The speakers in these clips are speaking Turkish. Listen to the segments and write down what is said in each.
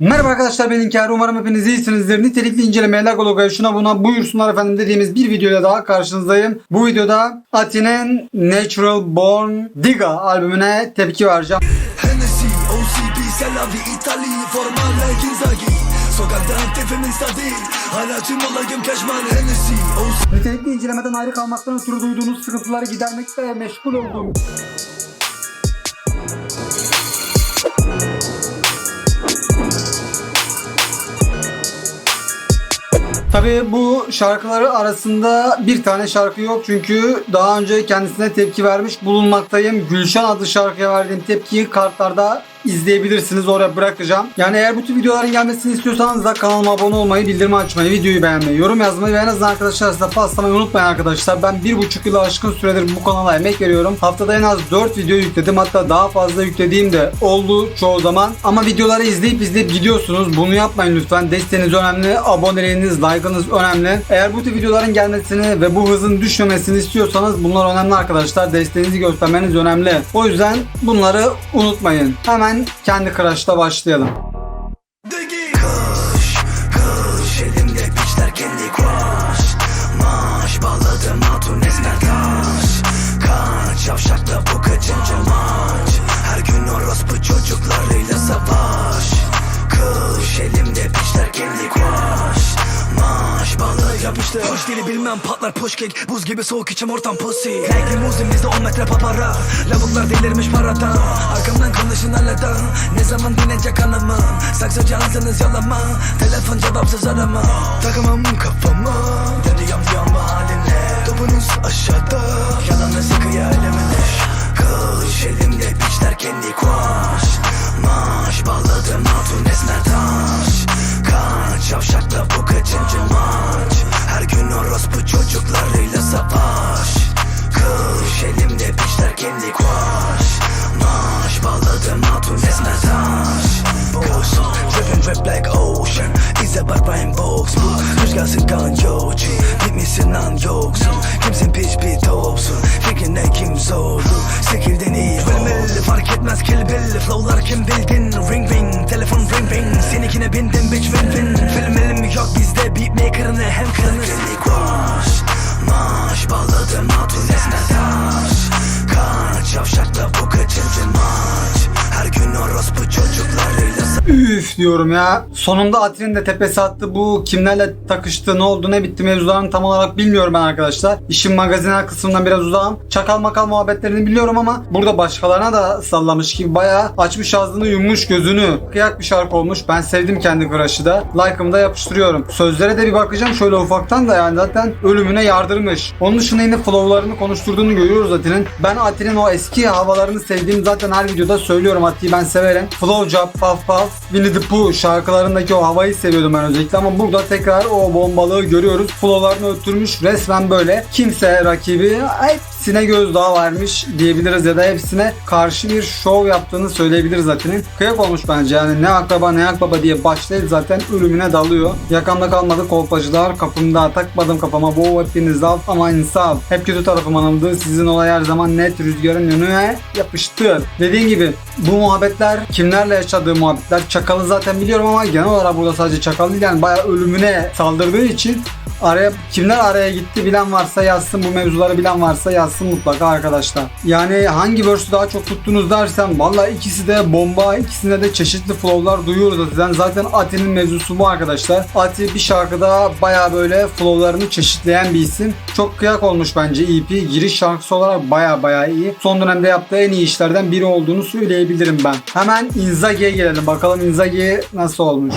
Merhaba arkadaşlar ben İlker. Umarım hepiniz iyisinizdir. Nitelikli incelemeye logologa şuna buna buyursunlar efendim dediğimiz bir videoyla daha karşınızdayım. Bu videoda Ati'nin Natural Born Diga albümüne tepki vereceğim. Hennessy, OCB, Selavi, İtali, Formale, Ginzagi Sokakta aktifimin stabil Hala tüm olayım keşman Hennessy, OCB Nitelikli incelemeden ayrı kalmaktan ötürü duyduğunuz sıkıntıları gidermekte meşgul olduğum Tabii bu şarkıları arasında bir tane şarkı yok çünkü daha önce kendisine tepki vermiş bulunmaktayım. Gülşen adlı şarkıya verdiğim tepkiyi kartlarda izleyebilirsiniz. Oraya bırakacağım. Yani eğer bu tür videoların gelmesini istiyorsanız da kanalıma abone olmayı, bildirimi açmayı, videoyu beğenmeyi, yorum yazmayı ve en azından arkadaşlar size paslamayı unutmayın arkadaşlar. Ben bir buçuk yılı aşkın süredir bu kanala emek veriyorum. Haftada en az 4 video yükledim. Hatta daha fazla yüklediğim de oldu çoğu zaman. Ama videoları izleyip izleyip gidiyorsunuz. Bunu yapmayın lütfen. Desteğiniz önemli. Aboneliğiniz, like'ınız önemli. Eğer bu tür videoların gelmesini ve bu hızın düşmemesini istiyorsanız bunlar önemli arkadaşlar. Desteğinizi göstermeniz önemli. O yüzden bunları unutmayın. Hemen kendi Crush'ta başlayalım. Digi Kış, Yapıştı Hoş dili bilmem patlar push kick Buz gibi soğuk içim ortam pussy. Renkli muzim bizde 10 metre papara Lavuklar delirmiş paradan Arkamdan konuşun hala Ne zaman dinecek anamı? Saksıcı ağzınız yalama Telefon cevapsız arama. Takamam kafama. Dönüyorum diyorum haline Topunuz aşağıda. Yalanı sıkıyor elemine Kış elimde piçler kendi kuaş. Maaş bağladım hatun esmer taş. Kaç sıkan yolcu Bitmişsin lan yoksun. Kimsin piç bir topsun Fikrine kim zorlu Sekilden iyi Bilmeli fark etmez kill bill Flowlar kim bildin? Ring ring Telefon ring ring. Seninkine bindim bitch win diyorum ya. Sonunda Ati'nin de tepesi attı. Bu kimlerle takıştı, ne oldu, ne bitti mevzularını tam olarak bilmiyorum ben arkadaşlar. İşin magazinel kısmından biraz uzağım. Çakal makal muhabbetlerini biliyorum ama burada başkalarına da sallamış gibi bayağı açmış ağzını yummuş gözünü. Kıyak bir şarkı olmuş. Ben sevdim kendi Crush'ı da. Like'ımı da yapıştırıyorum. Sözlere de bir bakacağım şöyle ufaktan da yani zaten ölümüne yardırmış. Onun dışında yine flow'larını konuşturduğunu görüyoruz Ati'nin. Ben Ati'nin o eski havalarını sevdiğim zaten her videoda söylüyorum Ati'yi ben severim. Flow Job, Puff Puff, Winnie the Pooh şarkılarındaki o havayı seviyordum ben özellikle ama burada tekrar o bombalığı görüyoruz. Flow'larını öttürmüş resmen böyle. Kimse rakibi hepsine gözdağı vermiş diyebiliriz ya da hepsine karşı bir şov yaptığını söyleyebiliriz zaten. Kıyak olmuş bence yani ne akraba ne akbaba diye başlayıp zaten ölümüne dalıyor. Yakamda kalmadı kolpacılar kapımda takmadım kafama bu hepiniz al ama insaf. Hep kötü tarafım anıldı sizin olay her zaman net rüzgarın yönüne yapıştı. Dediğim gibi bu muhabbetler kimlerle yaşadığı muhabbetler çakalı zaten biliyorum ama genel olarak burada sadece çakal değil yani bayağı ölümüne saldırdığı için araya kimler araya gitti bilen varsa yazsın bu mevzuları bilen varsa yazsın mutlaka arkadaşlar. Yani hangi verse'ü daha çok tuttunuz dersen valla ikisi de bomba ikisinde de çeşitli flow'lar duyuyoruz zaten. Zaten Ati'nin mevzusu bu arkadaşlar. Ati bir şarkıda baya böyle flow'larını çeşitleyen bir isim. Çok kıyak olmuş bence EP. Giriş şarkısı olarak baya baya iyi. Son dönemde yaptığı en iyi işlerden biri olduğunu söyleyebilirim ben. Hemen Inzagi'ye gelelim. Bakalım Inzagi nasıl olmuş.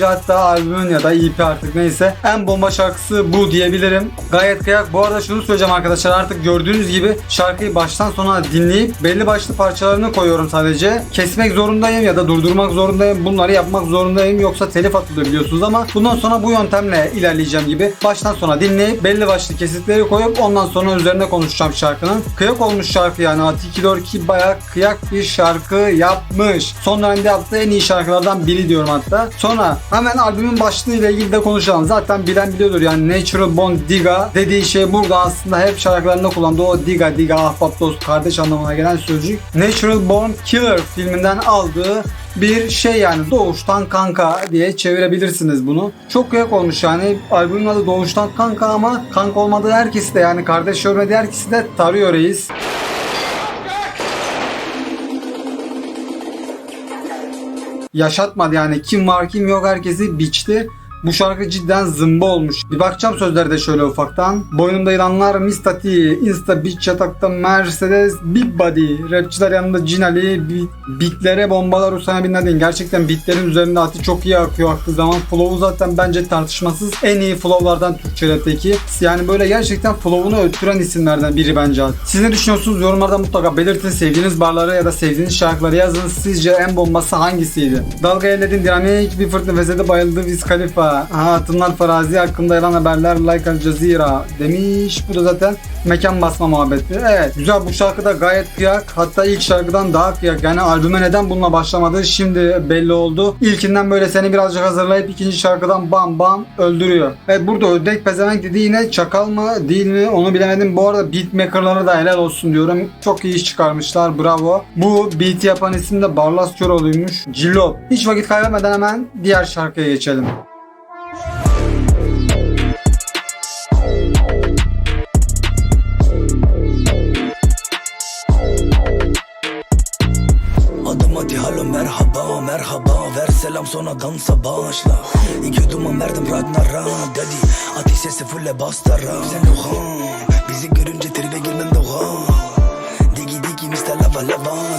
Bence hatta albümün ya da EP artık neyse en bomba şarkısı bu diyebilirim. Gayet kıyak. Bu arada şunu söyleyeceğim arkadaşlar artık gördüğünüz gibi şarkıyı baştan sona dinleyip belli başlı parçalarını koyuyorum sadece. Kesmek zorundayım ya da durdurmak zorundayım. Bunları yapmak zorundayım yoksa telif atılıyor biliyorsunuz ama bundan sonra bu yöntemle ilerleyeceğim gibi. Baştan sona dinleyip belli başlı kesitleri koyup ondan sonra üzerine konuşacağım şarkının. Kıyak olmuş şarkı yani Atiki Dorki bayağı kıyak bir şarkı yapmış. Son dönemde yaptığı en iyi şarkılardan biri diyorum hatta. Sonra hemen albümün başlığı ile ilgili de konuşalım. Zaten bilen biliyordur yani Natural Born Diga dediği şey burada aslında hep şarkılarında kullandığı o Diga Diga ahbap dost kardeş anlamına gelen sözcük. Natural Born Killer filminden aldığı bir şey yani doğuştan kanka diye çevirebilirsiniz bunu. Çok kıyak olmuş yani albümün adı doğuştan kanka ama kanka olmadığı herkesi de yani kardeş görmediği herkesi de tarıyor reis. Yaşatmadı yani kim var kim yok herkesi biçti. Bu şarkı cidden zımba olmuş. Bir bakacağım sözlerde şöyle ufaktan. Boynumda yılanlar Mistati, Insta Beach yatakta Mercedes, Big Body. Rapçiler yanında Cinali, beatlere bombalar Usama Bin Laden. Gerçekten beatlerin üzerinde Ati çok iyi akıyor aktığı zaman. Flow'u zaten bence tartışmasız en iyi flow'lardan Türkçe rapteki. Yani böyle gerçekten flow'unu öttüren isimlerden biri bence. Siz ne düşünüyorsunuz? Yorumlarda mutlaka belirtin. Sevdiğiniz barları ya da sevdiğiniz şarkıları yazın. Sizce en bombası hangisiydi? Dalga elledin dinamik bir fırtına fesede bayıldı Wiz Khalifa. Ha, Hatunlar Farazi hakkında yalan haberler Like Al Jazeera demiş. Bu da zaten mekan basma muhabbeti. Evet güzel bu şarkı da gayet kıyak. Hatta ilk şarkıdan daha kıyak. Yani albüme neden bununla başlamadı şimdi belli oldu. İlkinden böyle seni birazcık hazırlayıp ikinci şarkıdan bam bam öldürüyor. Evet burada ödek pezevenk dediği yine çakal mı değil mi onu bilemedim. Bu arada beatmakerlara da helal olsun diyorum. Çok iyi iş çıkarmışlar bravo. Bu beat yapan isim de Barlas Köroğlu'ymuş. Cillop. Hiç vakit kaybetmeden hemen diğer şarkıya geçelim. Selam sonra dansa başla. İki duman verdim Ragnar'a. Dedi ateş sesi fulle bastara. Sen oha Bizi görünce tribe girmem doğa Digi digi mister lava lava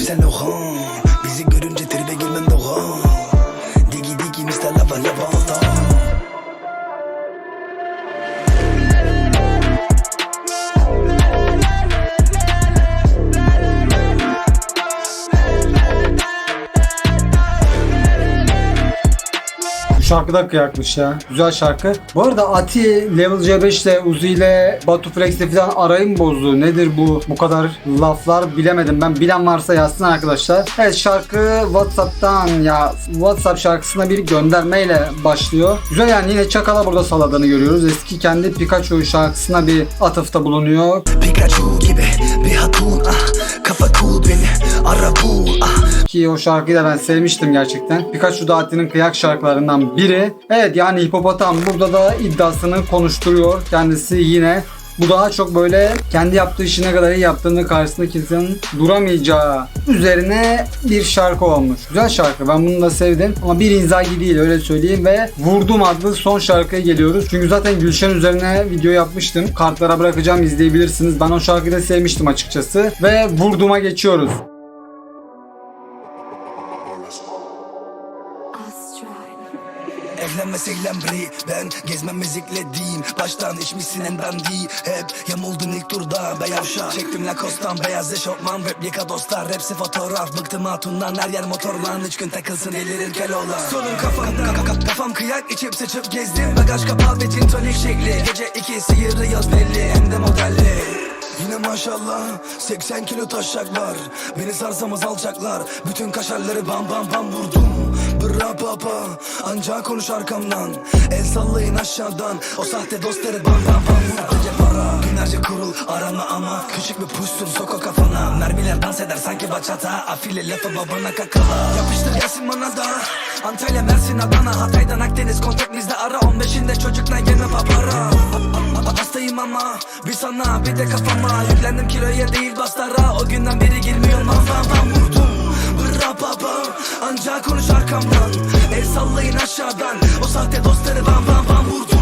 Yves Saint Laurent Bizi görünce tribe girmem doğa şarkı da kıyakmış ya. Güzel şarkı. Bu arada Ati Level C5 ile Uzi ile Batu Flex ile falan arayı mı bozdu? Nedir bu? Bu kadar laflar bilemedim. Ben bilen varsa yazsın arkadaşlar. Evet şarkı Whatsapp'tan ya Whatsapp şarkısına bir göndermeyle başlıyor. Güzel yani yine Çakal'a burada saladığını görüyoruz. Eski kendi Pikachu şarkısına bir atıfta bulunuyor. Pikachu gibi bir hatun ah Kafa cool beni ara bul ah Ki o şarkıyı da ben sevmiştim gerçekten. Pikachu da Ati'nin kıyak şarkılarından biri. Evet yani Hipopotam burada da iddiasını konuşturuyor. Kendisi yine bu daha çok böyle kendi yaptığı işi ne kadar iyi yaptığını karşısında kimsenin duramayacağı üzerine bir şarkı olmuş. Güzel şarkı ben bunu da sevdim ama bir inzagi değil öyle söyleyeyim ve Vurdum adlı son şarkıya geliyoruz. Çünkü zaten Gülşen üzerine video yapmıştım. Kartlara bırakacağım izleyebilirsiniz. Ben o şarkıyı da sevmiştim açıkçası. Ve Vurdum'a geçiyoruz. Evlenmesiyle bri Ben gezmem müzikle değil Baştan içmişsin en bandi Hep yamuldun ilk turda Beyaz şah Çektim Lacoste'dan beyaz eşofman Replika dostlar Hepsi fotoğraf. Bıktım hatundan her yer motorlan. Üç gün takılsın delirir keloğlan Sorun kafamda ka- ka- Kafam kıyak içip sıçıp gezdim. Bagaj kapağı ve tintonik şekli. Gece iki sıyırıyoruz belli Hem de modelli. Yine maşallah 80 kilo taşak var. Beni sarsamaz alçaklar Bütün kaşarları bam bam bam vurdum Bra baba Ancak konuş arkamdan. El sallayın aşağıdan. O sahte dostları bam bam bam Sadece para Günlerce kurul. Arama ama Küçük bir puşsun sok o kafana. Mermiler dans eder sanki bachata. Afile lafı babana kakala. Yapıştır gelsin bana da. Antalya Mersin Adana. Hatay'dan Akdeniz. Kontak bizde ara. 15'inde çocukla gelme papara. Hastayım ama bir sana bir de kafama. Yüklendim kiloya değil bastara. O günden beri girmiyor lan ben ben vurdum Bra baba ancak konuş arkamdan El sallayın aşağıdan O sahte dostları ben ben ben vurdum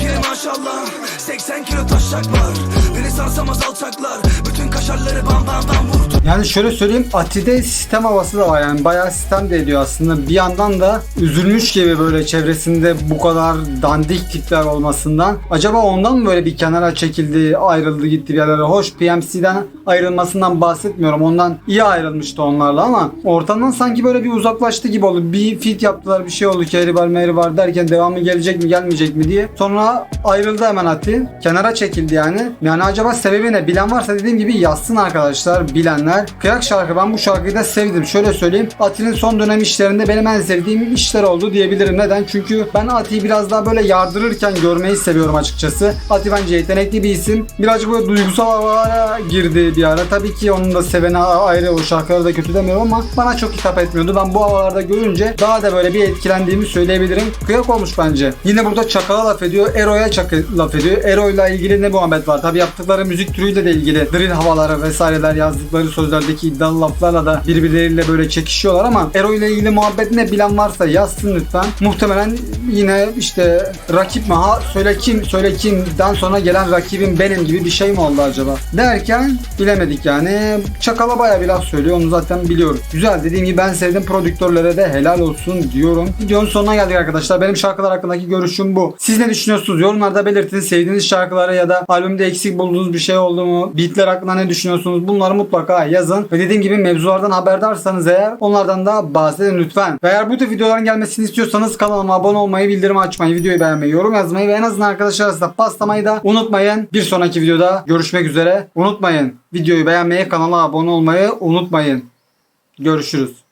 Yine maşallah 80 kilo taşak var Beni sarsamaz alçaklar Bütün kaşarları bam bam bam vurdum Yani şöyle söyleyeyim Ati'de sistem havası da var yani bayağı sistem de ediyor aslında. Bir yandan da üzülmüş gibi böyle çevresinde bu kadar dandik tipler olmasından. Acaba ondan mı böyle bir kenara çekildi, ayrıldı gitti bir yerlere? Hoş PMC'den ayrılmasından bahsetmiyorum. Ondan iyi ayrılmıştı onlarla ama ortamdan sanki böyle bir uzaklaştı gibi oldu. Bir fit yaptılar bir şey oldu. Kehri var mehri var derken devamı gelecek mi gelmeyecek mi diye. Sonra ayrıldı hemen Ati. Kenara çekildi yani. Yani acaba sebebi ne? Bilen varsa dediğim gibi yazsın arkadaşlar bilenler. Kıyak şarkı ben bu şarkıyı da sevdim. Şöyle söyleyeyim. Ati'nin son dönem işlerinde benim en sevdiğim işler oldu diyebilirim. Neden? Çünkü ben Ati'yi biraz daha böyle yardırırken görmeyi seviyorum açıkçası. Ati bence yetenekli bir isim. Birazcık böyle duygusal havalara girdi bir ara. Tabii ki onun da seveni ayrı o şarkıları da kötü demiyorum ama bana çok hitap etmiyordu. Ben bu havalarda görünce daha da böyle bir etkilendiğimi söyleyebilirim. Kıyak olmuş bence. Yine burada Çakal'a laf ediyor. Ero'ya çakı laf ediyor. Ero'yla ilgili ne muhabbet var? Tabii yaptıkları müzik türüyle de ilgili. Drill havaları vesaireler yazdıkları sözlerdeki iddialı laflarla da birbirleriyle böyle çekişiyorlar ama Ero ile ilgili muhabbet ne bilen varsa yazsın lütfen. Muhtemelen yine işte rakip mi ha söyle kim söyle kimden sonra gelen rakibim benim gibi bir şey mi oldu acaba? Derken bilemedik yani. Çakala baya bir laf söylüyor onu zaten biliyorum. Güzel dediğim gibi ben sevdim prodüktörlere de helal olsun diyorum. Videonun sonuna geldik arkadaşlar. Benim şarkılar hakkındaki görüşüm bu. Siz ne düşünüyorsunuz? Yorumlarda belirtin. Sevdiğiniz şarkıları ya da albümde eksik bulduğunuz bir şey oldu mu? Beatler hakkında ne düşünüyorsunuz? Bunları mutlaka yazın. Ve dediğim gibi mevzulardan haberdarsanız eğer onlardan da bahsedin lütfen. Ve eğer bu tür videoların gelmesini istiyorsanız kanalıma abone olmayı, bildirim açmayı, videoyu beğenmeyi, yorum yazmayı ve en azından arkadaşlar arasında paslamayı da unutmayın. Bir sonraki videoda görüşmek üzere. Unutmayın. Videoyu beğenmeyi, kanala abone olmayı unutmayın. Görüşürüz.